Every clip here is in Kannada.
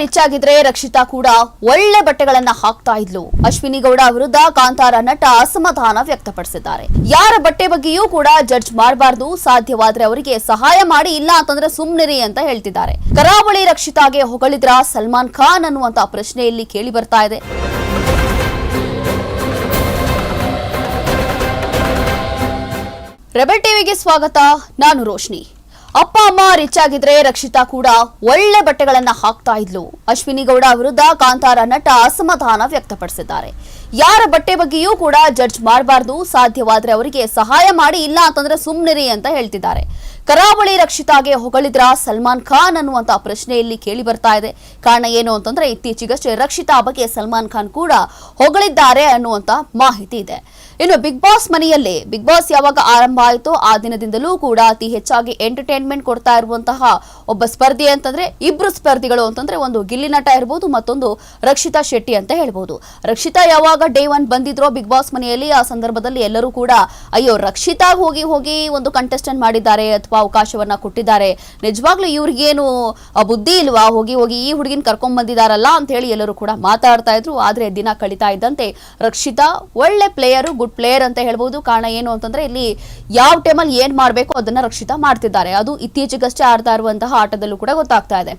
ರಿಚ್ ಆಗಿದ್ರೆ ರಕ್ಷಿತಾ ಕೂಡ ಒಳ್ಳೆ ಬಟ್ಟೆಗಳನ್ನ ಹಾಕ್ತಾ ಇದ್ಲು. ಅಶ್ವಿನಿ ಗೌಡ ವಿರುದ್ಧ ಕಾಂತಾರ ನಟ ಅಸಮಾಧಾನ ವ್ಯಕ್ತಪಡಿಸಿದ್ದಾರೆ. ಯಾರ ಬಟ್ಟೆ ಬಗ್ಗೆಯೂ ಕೂಡ ಜಡ್ಜ್ ಮಾಡಬಾರ್ದು, ಸಾಧ್ಯವಾದ್ರೆ ಅವರಿಗೆ ಸಹಾಯ ಮಾಡಿ, ಇಲ್ಲ ಅಂತಂದ್ರೆ ಸುಮ್ನಿರಿ ಅಂತ ಹೇಳ್ತಿದ್ದಾರೆ. ಕರಾವಳಿ ರಕ್ಷಿತಾಗೆ ಹೊಗಳಿದ್ರ ಸಲ್ಮಾನ್ ಖಾನ್ ಅನ್ನುವಂತ ಪ್ರಶ್ನೆ ಇಲ್ಲಿ ಕೇಳಿ ಬರ್ತಾ ಇದೆ. ರೆಬೆಲ್ ಟಿವಿಗೆ ಸ್ವಾಗತ, ನಾನು ರೋಶ್ನಿ. ಅಪ್ಪ, ಅಮ್ಮ ರಿಚ್ ಆಗಿದ್ರೆ ರಕ್ಷಿತಾ ಕೂಡ ಒಳ್ಳೆ ಬಟ್ಟೆಗಳನ್ನ ಹಾಕ್ತಾ ಇದ್ಲು. ಅಶ್ವಿನಿ ಗೌಡ ವಿರುದ್ಧ ಕಾಂತಾರ ನಟ ಅಸಮಾಧಾನ ವ್ಯಕ್ತಪಡಿಸಿದ್ದಾರೆ. ಯಾರ ಬಟ್ಟೆ ಬಗ್ಗೆಯೂ ಕೂಡ ಜಡ್ಜ್ ಮಾಡಬಾರ್ದು, ಸಾಧ್ಯವಾದ್ರೆ ಅವರಿಗೆ ಸಹಾಯ ಮಾಡಿ, ಇಲ್ಲ ಅಂತಂದ್ರೆ ಸುಮ್ನಿರಿ ಅಂತ ಹೇಳ್ತಿದ್ದಾರೆ. ಕರಾವಳಿ ರಕ್ಷಿತಾಗೆ ಹೊಗಳಿದ್ರ ಸಲ್ಮಾನ್ ಖಾನ್ ಅನ್ನುವಂತ ಪ್ರಶ್ನೆ ಇಲ್ಲಿ ಕೇಳಿ ಬರ್ತಾ ಇದೆ. ಕಾರಣ ಏನು ಅಂತಂದ್ರೆ ಇತ್ತೀಚೆಗಷ್ಟೇ ರಕ್ಷಿತಾ ಬಗ್ಗೆ ಸಲ್ಮಾನ್ ಖಾನ್ ಕೂಡ ಹೊಗಳಿದ್ದಾರೆ ಅನ್ನುವಂತ ಮಾಹಿತಿ ಇದೆ. ಇನ್ನು ಬಿಗ್ ಬಾಸ್ ಮನೆಯಲ್ಲಿ, ಬಿಗ್ ಬಾಸ್ ಯಾವಾಗ ಆರಂಭ ಆಯಿತು ಆ ದಿನದಿಂದಲೂ ಕೂಡ ಅತಿ ಹೆಚ್ಚಾಗಿ ಎಂಟರ್ಟೈನ್ಮೆಂಟ್ ಕೊಡ್ತಾ ಇರುವಂತಹ ಒಬ್ಬ ಸ್ಪರ್ಧಿ ಅಂತಂದ್ರೆ ಇಬ್ರು ಸ್ಪರ್ಧಿಗಳು ಅಂತಂದ್ರೆ ಒಂದು ಗಿಲ್ಲಿ ನಟ ಇರಬಹುದು ಮತ್ತೊಂದು ರಕ್ಷಿತಾ ಶೆಟ್ಟಿ ಅಂತ ಹೇಳ್ಬೋದು. ರಕ್ಷಿತಾ ಯಾವಾಗ ಡೇ ಒನ್ ಬಂದಿದ್ರೋ ಬಿಗ್ ಬಾಸ್ ಮನೆಯಲ್ಲಿ, ಆ ಸಂದರ್ಭದಲ್ಲಿ ಎಲ್ಲರೂ ಕೂಡ, ಅಯ್ಯೋ, ರಕ್ಷಿತಾ ಹೋಗಿ ಹೋಗಿ ಒಂದು ಕಂಟೆಸ್ಟೆಂಟ್ ಮಾಡಿದ್ದಾರೆ ಅಥವಾ ಅವಕಾಶವನ್ನ ಕೊಟ್ಟಿದ್ದಾರೆ. ನಿಜವಾಗ್ಲೂ ಇವ್ರಿಗೇನು ಬುದ್ಧಿ ಇಲ್ವಾ? ಹೋಗಿ ಹೋಗಿ ಈ ಹುಡುಗಿನ ಕರ್ಕೊಂಡ್ ಬಂದಿದಾರಲ್ಲ ಅಂತ ಹೇಳಿ ಎಲ್ಲರೂ ಕೂಡ ಮಾತಾಡ್ತಾ ಇದ್ರು. ಆದ್ರೆ ದಿನ ಕಳೀತಾ ಇದ್ದಂತೆ ರಕ್ಷಿತಾ ಒಳ್ಳೆ ಪ್ಲೇಯರು ಗುಡ್ ಪ್ಲೇಯರ್ ಅಂತ ಹೇಳ್ಬೋದು. ಕಾರಣ ಏನು ಅಂತಂದ್ರೆ ಇಲ್ಲಿ ಯಾವ ಟೈಮಲ್ಲಿ ಏನ್ ಮಾಡಬೇಕು ಅದನ್ನ ರಕ್ಷಿತಾ ಮಾಡ್ತಿದ್ದಾರೆ. ಅದು ಇತ್ತೀಚೆಗಷ್ಟೇ ಆಡ್ತಾ ಇರುವಂತಹ ಆಟದಲ್ಲೂ ಕೂಡ ಗೊತ್ತಾಗ್ತಾ ಇದೆ.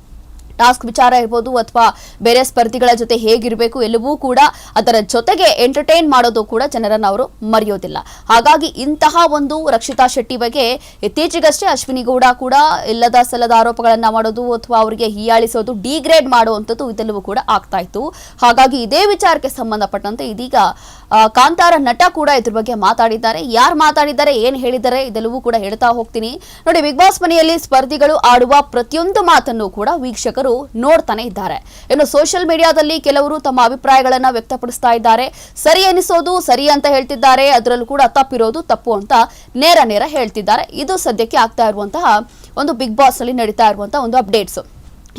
ಟಾಸ್ಕ್ ವಿಚಾರ ಇರ್ಬೋದು ಅಥವಾ ಬೇರೆ ಸ್ಪರ್ಧಿಗಳ ಜೊತೆ ಹೇಗಿರಬೇಕು ಎಲ್ಲವೂ ಕೂಡ ಅದರ ಜೊತೆಗೆ ಎಂಟರ್ಟೈನ್ ಮಾಡೋದು ಕೂಡ ಜನರನ್ನ ಅವರು ಮರೆಯೋದಿಲ್ಲ. ಹಾಗಾಗಿ ಇಂತಹ ಒಂದು ರಕ್ಷಿತಾ ಶೆಟ್ಟಿ ಬಗ್ಗೆ ಇತ್ತೀಚೆಗಷ್ಟೇ ಅಶ್ವಿನಿ ಗೌಡ ಕೂಡ ಇಲ್ಲದ ಸಲ್ಲದ ಆರೋಪಗಳನ್ನ ಮಾಡೋದು ಅಥವಾ ಅವರಿಗೆ ಹೀಯಾಳಿಸೋದು ಡಿಗ್ರೇಡ್ ಮಾಡುವಂಥದ್ದು ಇದೆಲ್ಲವೂ ಕೂಡ ಆಗ್ತಾ ಇತ್ತು. ಹಾಗಾಗಿ ಇದೇ ವಿಚಾರಕ್ಕೆ ಸಂಬಂಧಪಟ್ಟಂತೆ ಇದೀಗ ಕಾಂತಾರ ನಟ ಕೂಡ ಇದ್ರ ಬಗ್ಗೆ ಮಾತಾಡಿದ್ದಾರೆ. ಯಾರು ಮಾತಾಡಿದ್ದಾರೆ, ಏನು ಹೇಳಿದ್ದಾರೆ ಇದೆಲ್ಲವೂ ಕೂಡ ಹೇಳ್ತಾ ಹೋಗ್ತೀನಿ. ನೋಡಿ, ಬಿಗ್ ಬಾಸ್ ಮನೆಯಲ್ಲಿ ಸ್ಪರ್ಧಿಗಳು ಆಡುವ ಪ್ರತಿಯೊಂದು ಮಾತನ್ನು ಕೂಡ ವೀಕ್ಷಕರು ನೋಡ್ತಾನೆ ಇದ್ದಾರೆ. ಇನ್ನು ಸೋಷಿಯಲ್ ಮೀಡಿಯಾದಲ್ಲಿ ಕೆಲವರು ತಮ್ಮ ಅಭಿಪ್ರಾಯಗಳನ್ನ ವ್ಯಕ್ತಪಡಿಸ್ತಾ ಇದ್ದಾರೆ. ಸರಿ ಎನಿಸೋದು ಸರಿ ಅಂತ ಹೇಳ್ತಿದ್ದಾರೆ. ಅದರಲ್ಲೂ ಕೂಡ ತಪ್ಪಿರೋದು ತಪ್ಪು ಅಂತ ನೇರ ನೇರ ಹೇಳ್ತಿದ್ದಾರೆ. ಇದು ಸದ್ಯಕ್ಕೆ ಆಗ್ತಾ ಇರುವಂತಹ ಒಂದು ಬಿಗ್ ಬಾಸ್ ಅಲ್ಲಿ ನಡೀತಾ ಇರುವಂತಹ ಒಂದು ಅಪ್ಡೇಟ್ಸ್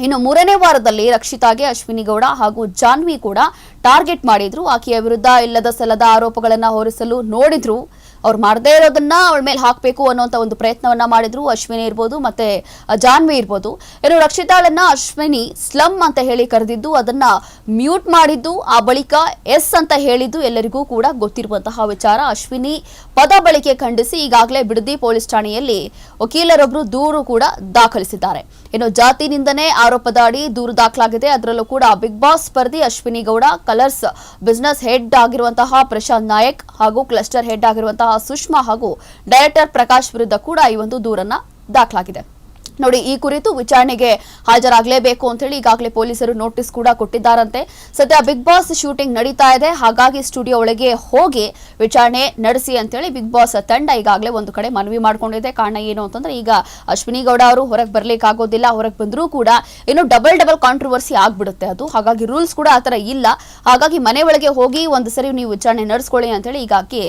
ಇನ್ನು ಮೂರನೇ ವಾರದಲ್ಲಿ ರಕ್ಷಿತಾಗೆ ಅಶ್ವಿನಿ ಗೌಡ ಹಾಗೂ ಜಾನ್ವಿ ಕೂಡ ಟಾರ್ಗೆಟ್ ಮಾಡಿದ್ರು. ಆಕೆಯ ವಿರುದ್ಧ ಇಲ್ಲದ ಸಲ್ಲದ ಆರೋಪಗಳನ್ನ ಹೊರಿಸಲು ನೋಡಿದ್ರು. ಅವ್ರು ಮಾಡದೇ ಇರೋದನ್ನ ಅವಳ ಮೇಲೆ ಹಾಕಬೇಕು ಅನ್ನುವಂಥ ಒಂದು ಪ್ರಯತ್ನವನ್ನ ಮಾಡಿದ್ರು. ಅಶ್ವಿನಿ ಇರ್ಬೋದು ಮತ್ತೆ ಜಾನ್ವಿ ಇರ್ಬೋದು. ಇನ್ನು ರಕ್ಷಿತಾಳನ್ನ ಅಶ್ವಿನಿ ಸ್ಲಮ್ ಅಂತ ಹೇಳಿ ಕರೆದಿದ್ದು, ಅದನ್ನ ಮ್ಯೂಟ್ ಮಾಡಿದ್ದು, ಆ ಬಳಿಕ ಎಸ್ ಅಂತ ಹೇಳಿದ್ದು ಎಲ್ಲರಿಗೂ ಕೂಡ ಗೊತ್ತಿರುವಂತಹ ವಿಚಾರ. ಅಶ್ವಿನಿ ಪದ ಬಳಕೆ ಖಂಡಿಸಿ ಈಗಾಗಲೇ ಬಿಡದಿ ಪೊಲೀಸ್ ಠಾಣೆಯಲ್ಲಿ ವಕೀಲರೊಬ್ಬರು ದೂರು ಕೂಡ ದಾಖಲಿಸಿದ್ದಾರೆ. ಇನ್ನು ಜಾತಿ ನಿಂದನೆ ಆರೋಪದ ಅಡಿ ದೂರು ದಾಖಲಾಗಿದೆ. ಅದರಲ್ಲೂ ಕೂಡ Bigg Boss ಸ್ಪರ್ಧಿ Ashwini Gowda Colors business head ಆಗಿರುವಂತಹ ಪ್ರಶಾಂತ್ ನಾಯಕ್ ಹಾಗೂ ಕ್ಲಸ್ಟರ್ ಹೆಡ್ ಆಗಿರುವಂತಹ ಸುಷ್ಮಾ ಹಾಗೂ ಡೈರೆಕ್ಟರ್ ಪ್ರಕಾಶ್ ವಿರುದ್ಧ ಕೂಡ ಈ ಒಂದು ದೂರನ್ನ ದಾಖಲಾಗಿದೆ. ನೋಡಿ, ಈ ಕುರಿತು ವಿಚಾರಣೆಗೆ ಹಾಜರಾಗಲೇಬೇಕು ಅಂತ ಹೇಳಿ ಈಗಾಗಲೇ ಪೊಲೀಸರು ನೋಟಿಸ್ ಕೂಡ ಕೊಟ್ಟಿದ್ದಾರಂತೆ. ಸದ್ಯ ಬಿಗ್ ಬಾಸ್ ಶೂಟಿಂಗ್ ನಡೀತಾ ಇದೆ. ಹಾಗಾಗಿ ಸ್ಟುಡಿಯೋ ಒಳಗೆ ಹೋಗಿ ವಿಚಾರಣೆ ನಡೆಸಿ ಅಂತೇಳಿ ಬಿಗ್ ಬಾಸ್ ತಂಡ ಈಗಾಗಲೇ ಒಂದು ಕಡೆ ಮನವಿ ಮಾಡಿಕೊಂಡಿದೆ. ಕಾರಣ ಏನು ಅಂತಂದ್ರೆ, ಈಗ ಅಶ್ವಿನಿ ಗೌಡ ಅವರು ಹೊರಗೆ ಬರ್ಲಿಕ್ಕಾಗೋದಿಲ್ಲ, ಹೊರಗೆ ಬಂದರೂ ಕೂಡ ಇನ್ನು ಡಬಲ್ ಡಬಲ್ ಕಾಂಟ್ರವರ್ಸಿ ಆಗ್ಬಿಡುತ್ತೆ ಅದು. ಹಾಗಾಗಿ ರೂಲ್ಸ್ ಕೂಡ ಆ ಥರ ಇಲ್ಲ. ಹಾಗಾಗಿ ಮನೆ ಒಳಗೆ ಹೋಗಿ ಒಂದು ಸರಿ ನೀವು ವಿಚಾರಣೆ ನಡೆಸ್ಕೊಳ್ಳಿ ಅಂತೇಳಿ ಈಗಾಗಿ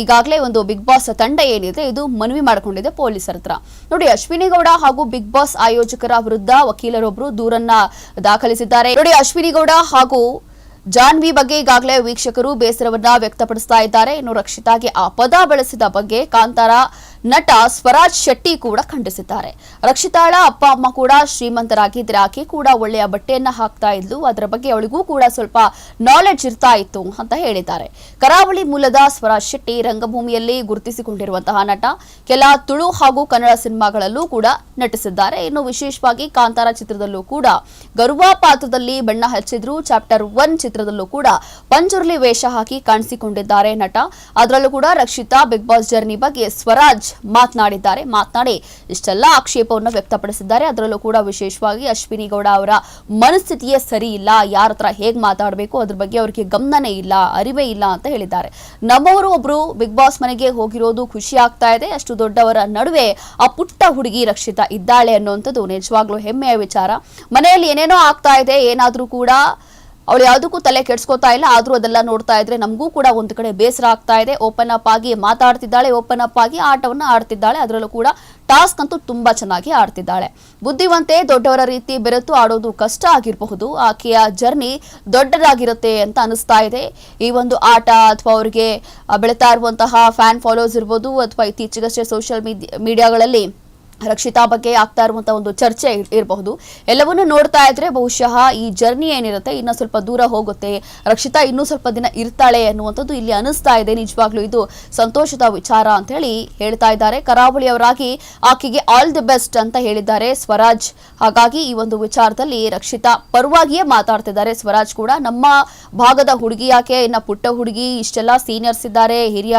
ಈಗಾಗಲೇ ಒಂದು ಬಿಗ್ ಬಾಸ್ ತಂಡ ಏನಿದೆ, ಇದು ಮನವಿ ಮಾಡಿಕೊಂಡಿದೆ ಪೊಲೀಸರ ಹತ್ರ. ನೋಡಿ, ಅಶ್ವಿನಿ ಗೌಡ ಹಾಗೂ ಬಿಗ್ ಬಾಸ್ ಆಯೋಜಕರ ವಿರುದ್ಧ ವಕೀಲರೊಬ್ಬರು ದೂರನ್ನ ದಾಖಲಿಸಿದ್ದಾರೆ. ನೋಡಿ ಅಶ್ವಿನಿ ಗೌಡ ಹಾಗೂ ಜಾನ್ವಿ ಬಗ್ಗೆ ಈಗಾಗಲೇ ವೀಕ್ಷಕರು ಬೇಸರವನ್ನ ವ್ಯಕ್ತಪಡಿಸ್ತಾ ಇದ್ದಾರೆ. ಇನ್ನು ರಕ್ಷಿತಾಗೆ ಆ ಪದ ಬಳಸಿದ ಬಗ್ಗೆ ಕಾಂತಾರ ನಟ ಸ್ವರಾಜ್ ಶೆಟ್ಟಿ ಕೂಡ ಖಂಡಿಸಿದ್ದಾರೆ. ರಕ್ಷಿತಾಳ ಅಪ್ಪ, ಅಮ್ಮ ಕೂಡ ಶ್ರೀಮಂತರಾಗಿದ್ರೆ ಆಕೆ ಕೂಡ ಒಳ್ಳೆಯ ಬಟ್ಟೆಯನ್ನ ಹಾಕ್ತಾ ಇದ್ಲು. ಅದರ ಬಗ್ಗೆ ಅವಳಿಗೂ ಕೂಡ ಸ್ವಲ್ಪ ನಾಲೆಡ್ಜ್ ಇರ್ತಾ ಇತ್ತು ಅಂತ ಹೇಳಿದ್ದಾರೆ. ಕರಾವಳಿ ಮೂಲದ ಸ್ವರಾಜ್ ಶೆಟ್ಟಿ ರಂಗಭೂಮಿಯಲ್ಲಿ ಗುರುತಿಸಿಕೊಂಡಿರುವಂತಹ ನಟ. ಕೆಲ ತುಳು ಹಾಗೂ ಕನ್ನಡ ಸಿನಿಮಾಗಳಲ್ಲೂ ಕೂಡ ನಟಿಸಿದ್ದಾರೆ. ಇನ್ನು ವಿಶೇಷವಾಗಿ ಕಾಂತಾರ ಚಿತ್ರದಲ್ಲೂ ಕೂಡ ಗರುವಾ ಪಾತ್ರದಲ್ಲಿ ಬಣ್ಣ ಹಚ್ಚಿದ್ರು. ಚಾಪ್ಟರ್ ಒನ್ ಚಿತ್ರದಲ್ಲೂ ಕೂಡ ಪಂಜುರ್ಲಿ ವೇಷ ಹಾಕಿ ಕಾಣಿಸಿಕೊಂಡಿದ್ದಾರೆ ನಟ. ಅದರಲ್ಲೂ ಕೂಡ ರಕ್ಷಿತಾ ಬಿಗ್ ಬಾಸ್ ಜರ್ನಿ ಬಗ್ಗೆ ಸ್ವರಾಜ್ ಮಾತನಾಡಿದ್ದಾರೆ. ಮಾತನಾಡಿ, ಇಷ್ಟೆಲ್ಲ ಆಕ್ಷೇಪವನ್ನು ವ್ಯಕ್ತಪಡಿಸಿದ್ದಾರೆ. ಅದರಲ್ಲೂ ಕೂಡ ವಿಶೇಷವಾಗಿ ಅಶ್ವಿನಿ ಗೌಡ ಅವರ ಮನಸ್ಥಿತಿಯೇ ಸರಿ ಇಲ್ಲ. ಯಾರ ಹತ್ರ ಹೇಗ್ ಮಾತಾಡಬೇಕು, ಅದ್ರ ಬಗ್ಗೆ ಅವರಿಗೆ ಗಮನನೇ ಇಲ್ಲ, ಅರಿವೇ ಇಲ್ಲ ಅಂತ ಹೇಳಿದ್ದಾರೆ. ನಮ್ಮವರು ಒಬ್ರು ಬಿಗ್ ಬಾಸ್ ಮನೆಗೆ ಹೋಗಿರೋದು ಖುಷಿ ಆಗ್ತಾ ಇದೆ. ಅಷ್ಟು ದೊಡ್ಡವರ ನಡುವೆ ಆ ಪುಟ್ಟ ಹುಡುಗಿ ರಕ್ಷಿತಾ ಇದ್ದಾಳೆ ಅನ್ನುವಂಥದ್ದು ನಿಜವಾಗ್ಲೂ ಹೆಮ್ಮೆಯ ವಿಚಾರ. ಮನೆಯಲ್ಲಿ ಏನೇನೋ ಆಗ್ತಾ ಇದೆ. ಏನಾದ್ರೂ ಕೂಡ ಅವಳು ಯಾವುದಕ್ಕೂ ತಲೆ ಕೆಡ್ಸ್ಕೋತಾ ಇಲ್ಲ, ಆದ್ರೂ ಅದೆಲ್ಲ ನೋಡ್ತಾ ಇದ್ರೆ ನಮಗೂ ಕೂಡ ಒಂದು ಕಡೆ ಬೇಸರ ಆಗ್ತಾ ಇದೆ. ಓಪನ್ ಅಪ್ ಆಗಿ ಮಾತಾಡ್ತಿದ್ದಾಳೆ ಓಪನ್ ಅಪ್ ಆಗಿ ಆಟವನ್ನ ಆಡ್ತಿದ್ದಾಳೆ, ಅದರಲ್ಲೂ ಕೂಡ ಟಾಸ್ಕ್ ಅಂತೂ ತುಂಬಾ ಚೆನ್ನಾಗಿ ಆಡ್ತಿದ್ದಾಳೆ. ಬುದ್ಧಿವಂತೆ ದೊಡ್ಡವರ ರೀತಿ ಬೆರೆತು ಆಡೋದು ಕಷ್ಟ ಆಗಿರಬಹುದು, ಆಕೆಯ ಜರ್ನಿ ದೊಡ್ಡದಾಗಿರುತ್ತೆ ಅಂತ ಅನಿಸ್ತಾ ಇದೆ. ಈ ಒಂದು ಆಟ ಅಥವಾ ಅವರಿಗೆ ಬೆಳೀತಾ ಇರುವಂತಹ ಫ್ಯಾನ್ ಫಾಲೋಸ್ ಇರ್ಬೋದು, ಅಥವಾ ಇತ್ತೀಚೆಗಷ್ಟೇ ಸೋಷಿಯಲ್ ಮೀಡಿಯಾಗಳಲ್ಲಿ ರಕ್ಷಿತಾ ಬಗ್ಗೆ ಆಗ್ತಾ ಇರುವಂತಹ ಒಂದು ಚರ್ಚೆ ಇರ್- ಇರಬಹುದು. ಎಲ್ಲವನ್ನೂ ನೋಡ್ತಾ ಇದ್ರೆ ಬಹುಶಃ ಈ ಜರ್ನಿ ಏನಿರುತ್ತೆ, ಇನ್ನ ಸ್ವಲ್ಪ ದೂರ ಹೋಗುತ್ತೆ. ರಕ್ಷಿತಾ ಇನ್ನೂ ಸ್ವಲ್ಪ ದಿನ ಇರ್ತಾಳೆ ಅನ್ನುವಂಥದ್ದು ಇಲ್ಲಿ ಅನಿಸ್ತಾ ಇದೆ. ನಿಜವಾಗ್ಲೂ ಇದು ಸಂತೋಷದ ವಿಚಾರ ಅಂತ ಹೇಳಿ ಹೇಳ್ತಾ ಇದ್ದಾರೆ. ಕರಾವಳಿಯವರಾಗಿ ಆಕೆಗೆ ಆಲ್ ದಿ ಬೆಸ್ಟ್ ಅಂತ ಹೇಳಿದ್ದಾರೆ ಸ್ವರಾಜ್. ಹಾಗಾಗಿ ಈ ಒಂದು ವಿಚಾರದಲ್ಲಿ ರಕ್ಷಿತಾ ಪರವಾಗಿಯೇ ಮಾತಾಡ್ತಿದ್ದಾರೆ. ಸ್ವರಾಜ್ ಕೂಡ ನಮ್ಮ ಭಾಗದ ಹುಡುಗಿ ಯಾಕೆ, ಇನ್ನ ಪುಟ್ಟ ಹುಡುಗಿ, ಇಷ್ಟೆಲ್ಲ ಸೀನಿಯರ್ಸ್ ಇದ್ದಾರೆ, ಹಿರಿಯ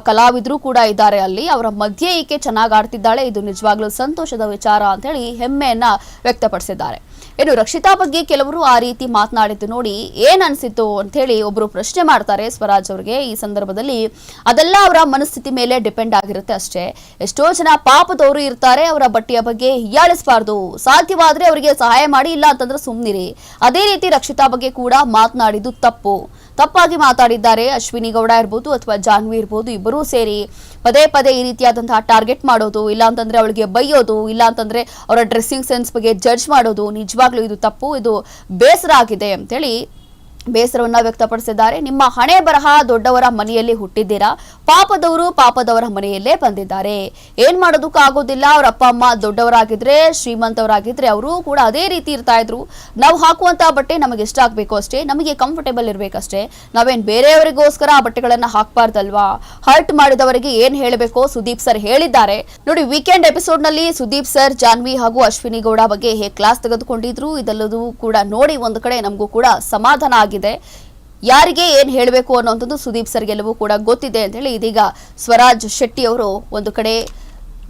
ಕಲಾವಿದ್ರು ಕೂಡ ಇದ್ದಾರೆ ಅಲ್ಲಿ. ಅವರ ಮಧ್ಯೆ ಈಕೆ ಚೆನ್ನಾಗಿ ಆಡ್ತಿದ್ದಾಳೆ. ಇದು ನಿಜವಾಗ್ಲೂ ಸಂತೋಷದ ವಿಚಾರ ಅಂತ ಹೇಳಿ ಹೆಮ್ಮೆಯನ್ನ ವ್ಯಕ್ತಪಡಿಸಿದ್ದಾರೆ. ಇನ್ನು ರಕ್ಷಿತಾ ಬಗ್ಗೆ ಕೆಲವರು ಆ ರೀತಿ ಮಾತನಾಡಿದ್ದು ನೋಡಿ ಏನ್ ಅನ್ಸಿತ್ತು ಅಂತ ಹೇಳಿ ಒಬ್ರು ಪ್ರಶ್ನೆ ಮಾಡ್ತಾರೆ ಸ್ವರಾಜ್ ಅವರಿಗೆ. ಈ ಸಂದರ್ಭದಲ್ಲಿ ಅದೆಲ್ಲ ಅವರ ಮನಸ್ಥಿತಿ ಮೇಲೆ ಡಿಪೆಂಡ್ ಆಗಿರುತ್ತೆ ಅಷ್ಟೇ. ಎಷ್ಟೋ ಜನ ಪಾಪದವರು ಇರ್ತಾರೆ, ಅವರ ಬಟ್ಟೆಯ ಬಗ್ಗೆ ಹೀಯಾಳಿಸಬಾರ್ದು. ಸಾಧ್ಯವಾದ್ರೆ ಅವರಿಗೆ ಸಹಾಯ ಮಾಡಿ, ಇಲ್ಲ ಅಂತಂದ್ರೆ ಸುಮ್ನಿರಿ. ಅದೇ ರೀತಿ ರಕ್ಷಿತಾ ಬಗ್ಗೆ ಕೂಡ ಮಾತನಾಡಿದ್ದು ತಪ್ಪು. ತಪ್ಪಾಗಿ ಮಾತಾಡಿದ್ದಾರೆ. ಅಶ್ವಿನಿ ಗೌಡ ಇರ್ಬೋದು ಅಥವಾ ಜಾನ್ವಿ ಇರ್ಬೋದು, ಇಬ್ಬರೂ ಸೇರಿ ಪದೇ ಪದೇ ಈ ರೀತಿಯಾದಂತಹ ಟಾರ್ಗೆಟ್ ಮಾಡೋದು, ಇಲ್ಲ ಅಂತಂದ್ರೆ ಅವಳಿಗೆ ಬೈಯೋದು, ಇಲ್ಲ ಅಂತಂದ್ರೆ ಅವರ ಡ್ರೆಸ್ಸಿಂಗ್ ಸೆನ್ಸ್ ಬಗ್ಗೆ ಜಡ್ಜ್ ಮಾಡೋದು, ನಿಜವಾಗ್ಲೂ ಇದು ತಪ್ಪು, ಇದು ಬೇಸರ ಆಗಿದೆ ಅಂತೇಳಿ ಬೇಸರವನ್ನ ವ್ಯಕ್ತಪಡಿಸಿದ್ದಾರೆ. ನಿಮ್ಮ ಹಣೆ ಬರಹ ದೊಡ್ಡವರ ಮನೆಯಲ್ಲಿ ಹುಟ್ಟಿದ್ದೀರಾ? ಪಾಪದವರು ಪಾಪದವರ ಮನೆಯಲ್ಲೇ ಬಂದಿದ್ದಾರೆ. ಏನ್ ಮಾಡೋದಕ್ಕೂ ಆಗೋದಿಲ್ಲ. ಅವ್ರ ಅಪ್ಪ ಅಮ್ಮ ದೊಡ್ಡವರಾಗಿದ್ರೆ, ಶ್ರೀಮಂತವರಾಗಿದ್ರೆ ಅವರು ಕೂಡ ಅದೇ ರೀತಿ ಇರ್ತಾ ಇದ್ರು. ನಾವು ಹಾಕುವಂತ ಬಟ್ಟೆ ನಮಗೆ ಇಷ್ಟ ಆಗ್ಬೇಕು ಅಷ್ಟೇ. ನಮಗೆ ಕಂಫರ್ಟೇಬಲ್ ಇರಬೇಕಷ್ಟೇ. ನಾವೇನ್ ಬೇರೆಯವರಿಗೋಸ್ಕರ ಆ ಬಟ್ಟೆಗಳನ್ನ ಹಾಕ್ಬಾರ್ದಲ್ವಾ? ಹರ್ಟ್ ಮಾಡಿದವರಿಗೆ ಏನ್ ಹೇಳಬೇಕು ಸುದೀಪ್ ಸರ್ ಹೇಳಿದ್ದಾರೆ. ನೋಡಿ ವೀಕೆಂಡ್ ಎಪಿಸೋಡ್ನಲ್ಲಿ ಸುದೀಪ್ ಸರ್, ಜಾನ್ವಿ ಹಾಗೂ ಅಶ್ವಿನಿ ಗೌಡ ಬಗ್ಗೆ ಹೇಗೆ ಕ್ಲಾಸ್ ತೆಗೆದುಕೊಂಡಿದ್ರು, ಇದೆಲ್ಲದೂ ಕೂಡ ನೋಡಿ ಒಂದು ಕಡೆ ನಮಗೂ ಕೂಡ ಸಮಾಧಾನ ಆಗಿದೆ. ಯಾರಿಗೆ ಏನ್ ಹೇಳಬೇಕು ಅನ್ನೋಂಥದ್ದು ಸುದೀಪ್ ಸರ್ ಸರ್ಗೆಲ್ಲವೂ ಕೂಡ ಗೊತ್ತಿದೆ ಅಂತ ಹೇಳಿ ಇದೀಗ ಸ್ವರಾಜ್ ಶೆಟ್ಟಿ ಅವರು ಒಂದು ಕಡೆ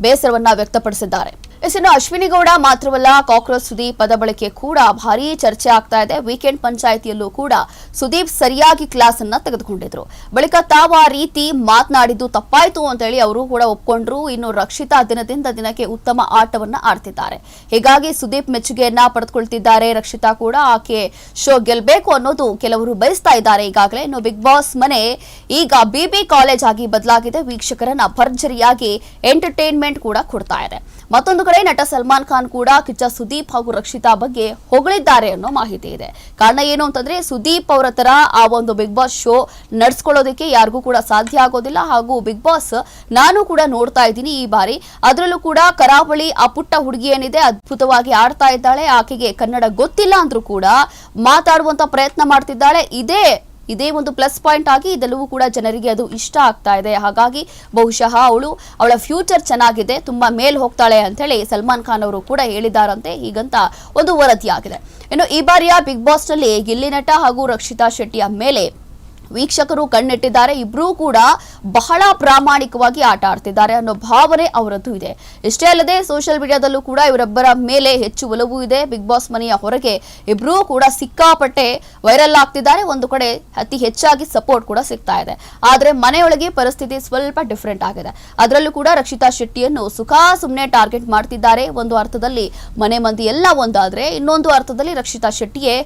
ಬೇಸರವನ್ನ ವ್ಯಕ್ತಪಡಿಸಿದ್ದಾರೆ. ಇನ್ನು ಅಶ್ವಿನಿ ಗೌಡ ಮಾತ್ರವಲ್ಲ ಕಾಕ್ರೋಚ್ ಸುದೀಪ್ ಪದ ಬಳಕೆ ಕೂಡ ಭಾರಿ ಚರ್ಚೆ ಆಗ್ತಾ ಇದೆ. ವೀಕೆಂಡ್ ಪಂಚಾಯಿತಿಯಲ್ಲೂ ಕೂಡ ಸುದೀಪ್ ಸರಿಯಾಗಿ ಕ್ಲಾಸ್ ಅನ್ನ ತೆಗೆದುಕೊಂಡಿದ್ರು. ಬಳಿಕ ತಾವು ಆ ರೀತಿ ಮಾತನಾಡಿದ್ದು ತಪ್ಪಾಯ್ತು ಅಂತ ಹೇಳಿ ಅವರು ಕೂಡ ಒಪ್ಕೊಂಡ್ರು. ಇನ್ನು ರಕ್ಷಿತಾ ದಿನದಿಂದ ದಿನಕ್ಕೆ ಉತ್ತಮ ಆಟವನ್ನ ಆಡ್ತಿದ್ದಾರೆ. ಹೀಗಾಗಿ ಸುದೀಪ್ ಮೆಚ್ಚುಗೆಯನ್ನ ಪಡೆದುಕೊಳ್ತಿದ್ದಾರೆ. ರಕ್ಷಿತಾ ಕೂಡ ಆಕೆ ಶೋ ಗೆಲ್ಬೇಕು ಅನ್ನೋದು ಕೆಲವರು ಬಯಸ್ತಾ ಇದ್ದಾರೆ ಈಗಾಗಲೇ. ಇನ್ನು ಬಿಗ್ ಬಾಸ್ ಮನೆ ಈಗ ಬಿಬಿ ಕಾಲೇಜ್ ಆಗಿ ಬದಲಾಗಿದೆ. ವೀಕ್ಷಕರನ್ನ ಭರ್ಜರಿಯಾಗಿ ಎಂಟರ್ಟೈನ್ಮೆಂಟ್ ಕೂಡ ಕೊಡ್ತಾ ಇದೆ. ಮತ್ತೊಂದು ಕಡೆ ನಟ ಸಲ್ಮಾನ್ ಖಾನ್ ಕೂಡ ಕಿಚ್ಚ ಸುದೀಪ್ ಹಾಗೂ ರಕ್ಷಿತಾ ಬಗ್ಗೆ ಹೊಗಳಿದ್ದಾರೆ ಅನ್ನೋ ಮಾಹಿತಿ ಇದೆ. ಕಾರಣ ಏನು ಅಂತಂದ್ರೆ ಸುದೀಪ್ ಅವರ ತರ ಆ ಒಂದು ಬಿಗ್ ಬಾಸ್ ಶೋ ನಡ್ಸ್ಕೊಳ್ಳೋದಕ್ಕೆ ಯಾರಿಗೂ ಕೂಡ ಸಾಧ್ಯ ಆಗೋದಿಲ್ಲ ಹಾಗೂ ಬಿಗ್ ಬಾಸ್ ನಾನು ಕೂಡ ನೋಡ್ತಾ ಇದ್ದೀನಿ ಈ ಬಾರಿ. ಅದರಲ್ಲೂ ಕೂಡ ಕರಾವಳಿ ಆ ಪುಟ್ಟ ಹುಡುಗಿ ಏನಿದೆ ಅದ್ಭುತವಾಗಿ ಆಡ್ತಾ ಇದ್ದಾಳೆ. ಆಕೆಗೆ ಕನ್ನಡ ಗೊತ್ತಿಲ್ಲ ಅಂದ್ರೂ ಕೂಡ ಮಾತಾಡುವಂತ ಪ್ರಯತ್ನ ಮಾಡ್ತಿದ್ದಾಳೆ. ಇದೇ ಇದೇ ಒಂದು ಪ್ಲಸ್ ಪಾಯಿಂಟ್ ಆಗಿ ಇದೆಲ್ಲವೂ ಕೂಡ ಜನರಿಗೆ ಅದು ಇಷ್ಟ ಆಗ್ತಾ ಇದೆ. ಹಾಗಾಗಿ ಬಹುಶಃ ಅವಳು ಅವಳ ಫ್ಯೂಚರ್ ಚೆನ್ನಾಗಿದೆ, ತುಂಬಾ ಮೇಲ್ ಹೋಗ್ತಾಳೆ ಅಂತ ಹೇಳಿ ಸಲ್ಮಾನ್ ಖಾನ್ ಅವರು ಕೂಡ ಹೇಳಿದಾರಂತೆ. ಹೀಗಂತ ಒಂದು ವರದಿಯಾಗಿದೆ. ಇನ್ನು ಈ ಬಾರಿಯ ಬಿಗ್ ಬಾಸ್ನಲ್ಲಿ ಗಿಲ್ಲಿ ನಟ ಹಾಗೂ ರಕ್ಷಿತಾ ಶೆಟ್ಟಿಯ ಮೇಲೆ ವೀಕ್ಷಕರು ಕಣ್ಣಿಟ್ಟಿದ್ದಾರೆ. ಇಬ್ರೂ ಕೂಡ ಬಹಳ ಪ್ರಾಮಾಣಿಕವಾಗಿ ಆಟ ಆಡ್ತಿದ್ದಾರೆ ಅನ್ನೋ ಭಾವನೆ ಅವರದ್ದು ಇದೆ. ಇಷ್ಟೇ ಅಲ್ಲದೆ ಸೋಷಿಯಲ್ ಮೀಡಿಯಾದಲ್ಲೂ ಕೂಡ ಇವರೊಬ್ಬರ ಮೇಲೆ ಹೆಚ್ಚು ಒಲವು ಇದೆ. ಬಿಗ್ ಬಾಸ್ ಮನೆಯ ಹೊರಗೆ ಇಬ್ರೂ ಕೂಡ ಸಿಕ್ಕಾಪಟ್ಟೆ ವೈರಲ್ ಆಗ್ತಿದ್ದಾರೆ. ಒಂದು ಕಡೆ ಅತಿ ಹೆಚ್ಚಾಗಿ ಸಪೋರ್ಟ್ ಕೂಡ ಸಿಗ್ತಾ ಇದೆ. ಆದ್ರೆ ಮನೆಯೊಳಗೆ ಪರಿಸ್ಥಿತಿ ಸ್ವಲ್ಪ ಡಿಫ್ರೆಂಟ್ ಆಗಿದೆ. ಅದರಲ್ಲೂ ಕೂಡ ರಕ್ಷಿತಾ ಶೆಟ್ಟಿಯನ್ನು ಸುಖ ಸುಮ್ಮನೆ ಟಾರ್ಗೆಟ್ ಮಾಡ್ತಿದ್ದಾರೆ. ಒಂದು ಅರ್ಥದಲ್ಲಿ ಮನೆ ಮಂದಿ ಎಲ್ಲ ಒಂದಾದ್ರೆ, ಇನ್ನೊಂದು ಅರ್ಥದಲ್ಲಿ ರಕ್ಷಿತಾ ಶೆಟ್ಟಿಯೇ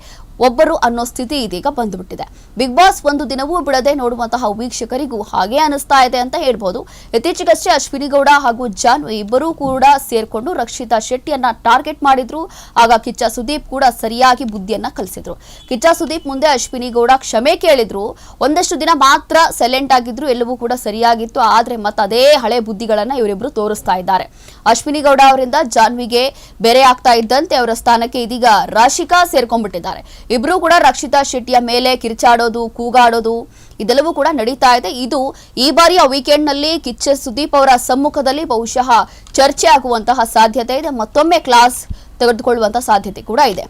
ಒಬ್ಬರು ಅನ್ನೋ ಸ್ಥಿತಿ ಇದೀಗ ಬಂದ್ಬಿಟ್ಟಿದೆ. ಬಿಗ್ ಬಾಸ್ ಒಂದು ದಿನವೂ ಬಿಡದೆ ನೋಡುವಂತಹ ವೀಕ್ಷಕರಿಗೂ ಹಾಗೆ ಅನಿಸ್ತಾ ಇದೆ ಅಂತ ಹೇಳ್ಬೋದು. ಇತ್ತೀಚೆಗಷ್ಟೇ ಅಶ್ವಿನಿ ಗೌಡ ಹಾಗೂ ಜಾನ್ವಿ ಇಬ್ಬರೂ ಕೂಡ ಸೇರ್ಕೊಂಡು ರಕ್ಷಿತಾ ಶೆಟ್ಟಿಯನ್ನ ಟಾರ್ಗೆಟ್ ಮಾಡಿದ್ರು. ಆಗ ಕಿಚ್ಚ ಸುದೀಪ್ ಕೂಡ ಸರಿಯಾಗಿ ಬುದ್ಧಿಯನ್ನ ಕಲಿಸಿದ್ರು. ಕಿಚ್ಚ ಸುದೀಪ್ ಮುಂದೆ ಅಶ್ವಿನಿ ಗೌಡ ಕ್ಷಮೆ ಕೇಳಿದ್ರು. ಒಂದಷ್ಟು ದಿನ ಮಾತ್ರ ಸೈಲೆಂಟ್ ಆಗಿದ್ರು. ಎಲ್ಲವೂ ಕೂಡ ಸರಿಯಾಗಿತ್ತು. ಆದ್ರೆ ಮತ್ತೆ ಅದೇ ಹಳೆ ಬುದ್ಧಿಗಳನ್ನ ಇವರಿಬ್ರು ತೋರಿಸ್ತಾ ಇದ್ದಾರೆ. ಅಶ್ವಿನಿ ಗೌಡ ಅವರಿಂದ ಜಾನ್ವಿಗೆ ಬೇರೆ ಆಗ್ತಾ ಇದ್ದಂತೆ ಅವರ ಸ್ಥಾನಕ್ಕೆ ಇದೀಗ ರಾಶಿಕಾ ಸೇರ್ಕೊಂಡ್ಬಿಟ್ಟಿದ್ದಾರೆ. ಇಬ್ರು ಕೂಡ ರಕ್ಷಿತಾ ಶೆಟ್ಟಿಯ ಮೇಲೆ ಕಿರ್ಚಾಡೋದು, ಕೂಗಾಡೋದು, ಇದೆಲ್ಲವೂ ಕೂಡ ನಡೀತಾ ಇದೆ. ಇದು ಈ ಬಾರಿಯ ವೀಕೆಂಡ್ನಲ್ಲಿ ಕಿಚ್ಚ ಸುದೀಪ್ ಅವರ ಸಮ್ಮುಖದಲ್ಲಿ ಬಹುಶಃ ಚರ್ಚೆ ಆಗುವಂತಹ ಸಾಧ್ಯತೆ ಇದೆ. ಮತ್ತೊಮ್ಮೆ ಕ್ಲಾಸ್ ತೆಗೆದುಕೊಳ್ಳುವಂತಹ ಸಾಧ್ಯತೆ ಕೂಡ ಇದೆ.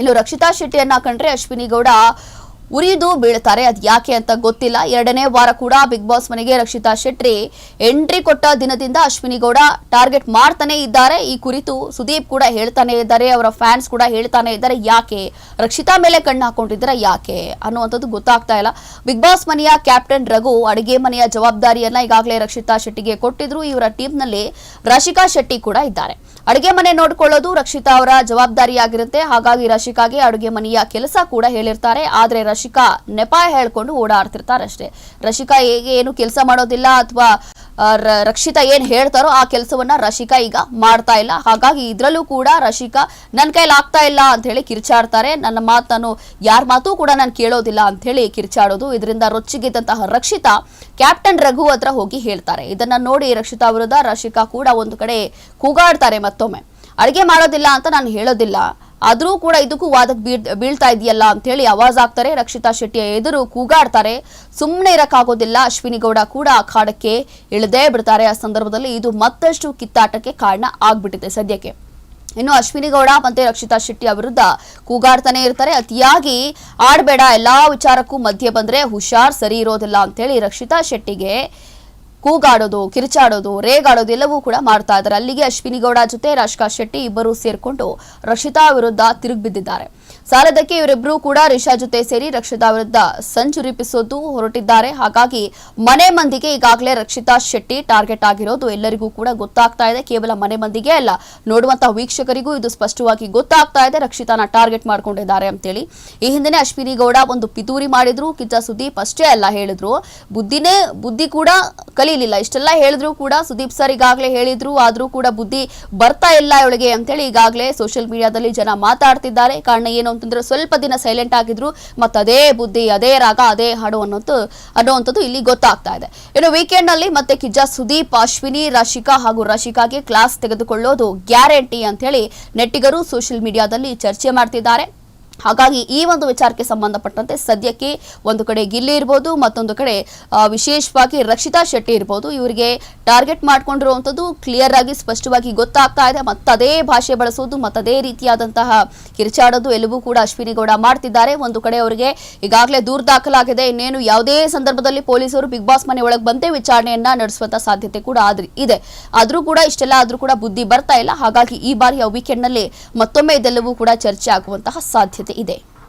ಇನ್ನು ರಕ್ಷಿತಾ ಶೆಟ್ಟಿಯನ್ನ ಕಂಡ್ರೆ ಅಶ್ವಿನಿ ಗೌಡ ಉರಿದು ಬೀಳ್ತಾರೆ ಅದು ಯಾಕೆ ಅಂತ ಗೊತ್ತಿಲ್ಲ. ಎರಡನೇ ವಾರ ಕೂಡ ಬಿಗ್ ಬಾಸ್ ಮನೆಗೆ ರಕ್ಷಿತಾ ಶೆಟ್ಟಿ ಎಂಟ್ರಿ ಕೊಟ್ಟ ದಿನದಿಂದ ಅಶ್ವಿನಿ ಗೌಡ ಟಾರ್ಗೆಟ್ ಮಾಡ್ತಾನೆ ಇದ್ದಾರೆ. ಈ ಕುರಿತು ಸುದೀಪ್ ಕೂಡ ಹೇಳ್ತಾನೆ ಇದ್ದಾರೆ. ಅವರ ಫ್ಯಾನ್ಸ್ ಕೂಡ ಹೇಳ್ತಾನೆ ಇದ್ದಾರೆ. ಯಾಕೆ? ರಕ್ಷಿತಾ ಮೇಲೆ ಕಣ್ಣು ಹಾಕೊಂಡಿದ್ದಾರೆ? ಯಾಕೆ? ಅನ್ನುವಂಥದ್ದು ಗೊತ್ತಾಗ್ತಾ ಇಲ್ಲ. ಬಿಗ್ ಬಾಸ್ ಮನೆಯ ಕ್ಯಾಪ್ಟನ್ ರಘು ಅಡುಗೆ ಮನೆಯ ಜವಾಬ್ದಾರಿಯನ್ನ ಈಗಾಗಲೇ ರಕ್ಷಿತಾ ಶೆಟ್ಟಿಗೆ ಕೊಟ್ಟಿದ್ರು. ಇವರ ಟೀಮ್ನಲ್ಲಿ ರಶಿಕಾ ಶೆಟ್ಟಿ ಕೂಡ ಇದ್ದಾರೆ. ಅಡುಗೆ ಮನೆ ನೋಡ್ಕೊಳ್ಳೋದು ರಕ್ಷಿತಾ ಅವರ ಜವಾಬ್ದಾರಿಯಾಗಿರುತ್ತೆ. ಹಾಗಾಗಿ ರಶಿಕಾಗೆ ಅಡುಗೆ ಮನೆಯ ಕೆಲಸ ಕೂಡ ಹೇಳಿರ್ತಾರೆ. ಆದ್ರೆ ರಶಿಕಾ ನೆಪ ಹೇಳ್ಕೊಂಡು ಓಡಾಡ್ತಿರ್ತಾರೆ ಅಷ್ಟೇ ರಶಿಕಾ ಹೇಗೆ ಏನು ಕೆಲಸ ಮಾಡೋದಿಲ್ಲ ಅಥವಾ ರಕ್ಷಿತಾ ಏನ್ ಹೇಳ್ತಾರೋ ಆ ಕೆಲಸವನ್ನ ರಶಿಕಾ ಈಗ ಮಾಡ್ತಾ ಇಲ್ಲ. ಹಾಗಾಗಿ ಇದ್ರಲ್ಲೂ ಕೂಡ ರಶಿಕಾ ನನ್ನ ಕೈಲಿ ಆಗ್ತಾ ಇಲ್ಲ ಅಂತ ಹೇಳಿ ಕಿರ್ಚಾಡ್ತಾರೆ. ನನ್ನ ಮಾತನ್ನು ನಾನು ಯಾರ ಮಾತು ಕೂಡ ನಾನು ಕೇಳೋದಿಲ್ಲ ಅಂತ ಹೇಳಿ ಕಿರ್ಚಾಡೋದು. ಇದರಿಂದ ರೊಚ್ಚಿಗಿದ್ದಂತಹ ರಕ್ಷಿತಾ ಕ್ಯಾಪ್ಟನ್ ರಘು ಹತ್ರ ಹೋಗಿ ಹೇಳ್ತಾರೆ. ಇದನ್ನ ನೋಡಿ ರಕ್ಷಿತಾ ವಿರುದ್ಧ ರಶಿಕಾ ಕೂಡ ಒಂದು ಕಡೆ ಕೂಗಾಡ್ತಾರೆ ಮತ್ತೊಮ್ಮೆ. ಅಡಿಗೆ ಮಾಡೋದಿಲ್ಲ ಅಂತ ನಾನು ಹೇಳೋದಿಲ್ಲ. ಆದ್ರೂ ಕೂಡ ಇದಕ್ಕೂ ವಾದಕ್ಕೆ ಬೀಳ್, ಬೀಳ್ತಾ ಇದೆಯಲ್ಲ ಅಂತ ಹೇಳಿ ಆವಾಜ್ ಆಗ್ತಾರೆ ರಕ್ಷಿತಾ ಶೆಟ್ಟಿಯ ಎದುರು ಕೂಗಾಡ್ತಾರೆ. ಸುಮ್ಮನೆ ಇರಕ್ಕಾಗೋದಿಲ್ಲ. ಅಶ್ವಿನಿ ಗೌಡ ಕೂಡ ಅಖಾಡಕ್ಕೆ ಇಳದೇ ಬಿಡ್ತಾರೆ. ಆ ಸಂದರ್ಭದಲ್ಲಿ ಇದು ಮತ್ತಷ್ಟು ಕಿತ್ತಾಟಕ್ಕೆ ಕಾರಣ ಆಗ್ಬಿಟ್ಟಿದೆ ಸದ್ಯಕ್ಕೆ. ಇನ್ನು ಅಶ್ವಿನಿ ಗೌಡ ಮತ್ತೆ ರಕ್ಷಿತಾ ಶೆಟ್ಟಿ ವಿರುದ್ಧ ಕೂಗಾಡ್ತಾನೆ ಇರ್ತಾರೆ. ಅತಿಯಾಗಿ ಆಡ್ಬೇಡ. ಎಲ್ಲಾ ವಿಚಾರಕ್ಕೂ ಮಧ್ಯೆ ಬಂದ್ರೆ ಹುಷಾರ್ ಸರಿ ಇರೋದಿಲ್ಲ ಅಂತೇಳಿ ರಕ್ಷಿತಾ ಶೆಟ್ಟಿಗೆ ಕೂಗಾಡೋದು, ಕಿರಿಚಾಡೋದು, ರೇಗಾಡೋದು ಎಲ್ಲವೂ ಕೂಡ ಮಾಡ್ತಾ ಇದ್ದಾರೆ. ಅಲ್ಲಿಗೆ ಅಶ್ವಿನಿ ಗೌಡ ಜೊತೆ ರಾಜ್ಕಾ ಶೆಟ್ಟಿ ಇಬ್ಬರು ಸೇರ್ಕೊಂಡು ರಕ್ಷಿತಾ ವಿರುದ್ಧ ತಿರುಗಿಬಿದ್ದಿದ್ದಾರೆ ಸಾಲದಕ್ಕೆ ಇವರಿಬ್ಬರು ಕೂಡ ರಿಷಾ ಜೊತೆ ಸೇರಿ ರಕ್ಷಿತಾ ವಿರುದ್ಧ ಸಂಚು ರೂಪಿಸೋದು ಹೊರಟಿದ್ದಾರೆ. ಹಾಗಾಗಿ ಮನೆ ಮಂದಿಗೆ ಈಗಾಗಲೇ ರಕ್ಷಿತಾ ಶೆಟ್ಟಿ ಟಾರ್ಗೆಟ್ ಆಗಿರೋದು ಎಲ್ಲರಿಗೂ ಕೂಡ ಗೊತ್ತಾಗ್ತಾ ಇದೆ. ಕೇವಲ ಮನೆ ಮಂದಿಗೆ ಅಲ್ಲ ನೋಡುವಂತಹ ವೀಕ್ಷಕರಿಗೂ ಇದು ಸ್ಪಷ್ಟವಾಗಿ ಗೊತ್ತಾಗ್ತಾ ಇದೆ. ರಕ್ಷಿತಾನ ಟಾರ್ಗೆಟ್ ಮಾಡ್ಕೊಂಡಿದ್ದಾರೆ ಅಂತೇಳಿ. ಈ ಹಿಂದೆನೆ ಅಶ್ವಿನಿ ಗೌಡ ಒಂದು ಪಿತೂರಿ ಮಾಡಿದ್ರು, ಕಿಚ್ಚ ಸುದೀಪ್ ಅಷ್ಟೇ ಅಲ್ಲ ಹೇಳಿದ್ರು. ಬುದ್ಧಿನೇ, ಬುದ್ಧಿ ಕೂಡ ಕಲೀಲಿಲ್ಲ ಇಷ್ಟೆಲ್ಲ ಹೇಳಿದ್ರು ಕೂಡ ಸುದೀಪ್ ಸರ್ ಈಗಾಗಲೇ ಹೇಳಿದ್ರು, ಆದ್ರೂ ಕೂಡ ಬುದ್ಧಿ ಬರ್ತಾ ಇಲ್ಲ ಇವಳಿಗೆ ಅಂತೇಳಿ ಈಗಾಗಲೇ ಸೋಷಿಯಲ್ ಮೀಡಿಯಾದಲ್ಲಿ ಜನ ಮಾತಾಡ್ತಿದ್ದಾರೆ. ಕಾರಣ ಏನು ಅಂತಂದ್ರೆ ಸ್ವಲ್ಪ ದಿನ ಸೈಲೆಂಟ್ ಆಗಿದ್ರು, ಮತ್ತೆ ಅದೇ ಬುದ್ಧಿ, ಅದೇ ರಾಗ, ಅದೇ ಹಾಡು ಅನ್ನೋದು ಅನ್ನುವಂಥದ್ದು ಇಲ್ಲಿ ಗೊತ್ತಾಗ್ತಾ ಇದೆ. ಇನ್ನು ವೀಕೆಂಡ್ನಲ್ಲಿ ಮತ್ತೆ ಕಿಜ್ಜ ಸುದೀಪ್, ಅಶ್ವಿನಿ, ರಶಿಕಾ ಹಾಗೂ ರಶಿಕಾಗೆ ಕ್ಲಾಸ್ ತೆಗೆದುಕೊಳ್ಳೋದು ಗ್ಯಾರಂಟಿ ಅಂತ ಹೇಳಿ ನೆಟ್ಟಿಗರು ಸೋಷಿಯಲ್ ಮೀಡಿಯಾದಲ್ಲಿ ಚರ್ಚೆ ಮಾಡ್ತಿದ್ದಾರೆ. ಹಾಗಾಗಿ ಈ ಒಂದು ವಿಚಾರಕ್ಕೆ ಸಂಬಂಧಪಟ್ಟಂತೆ ಸದ್ಯಕ್ಕೆ ಒಂದು ಕಡೆ ಗಿಲ್ಲಿ ಇರ್ಬೋದು, ಮತ್ತೊಂದು ಕಡೆ ವಿಶೇಷವಾಗಿ ರಕ್ಷಿತಾ ಶೆಟ್ಟಿ ಇರ್ಬೋದು. ಇವರಿಗೆ ಟಾರ್ಗೆಟ್ ಮಾಡ್ಕೊಂಡಿರುವಂಥದ್ದು ಕ್ಲಿಯರ್ ಆಗಿ, ಸ್ಪಷ್ಟವಾಗಿ ಗೊತ್ತಾಗ್ತಾ ಇದೆ. ಮತ್ತದೇ ಭಾಷೆ ಬಳಸೋದು, ಮತ್ತದೇ ರೀತಿಯಾದಂತಹ ಕಿರಿಚಾಡೋದು ಎಲ್ಲವೂ ಕೂಡ ಅಶ್ವಿನಿ ಗೌಡ ಮಾಡ್ತಿದ್ದಾರೆ. ಒಂದು ಕಡೆ ಅವರಿಗೆ ಈಗಾಗಲೇ ದೂರು ದಾಖಲಾಗಿದೆ. ಇನ್ನೇನು ಯಾವುದೇ ಸಂದರ್ಭದಲ್ಲಿ ಪೊಲೀಸರು ಬಿಗ್ ಬಾಸ್ ಮನೆ ಒಳಗೆ ಬಂದೇ ವಿಚಾರಣೆಯನ್ನ ನಡೆಸುವಂತ ಸಾಧ್ಯತೆ ಕೂಡ ಆದ್ರಿ, ಇದೆ. ಆದರೂ ಕೂಡ ಇಷ್ಟೆಲ್ಲ ಆದರೂ ಕೂಡ ಬುದ್ಧಿ ಬರ್ತಾ ಇಲ್ಲ. ಹಾಗಾಗಿ ಈ ಬಾರಿ ವೀಕೆಂಡ್ನಲ್ಲಿ ಮತ್ತೊಮ್ಮೆ ಇದೆಲ್ಲವೂ ಕೂಡ ಚರ್ಚೆ ಆಗುವಂತಹ ಸಾಧ್ಯತೆ ಇದೆ.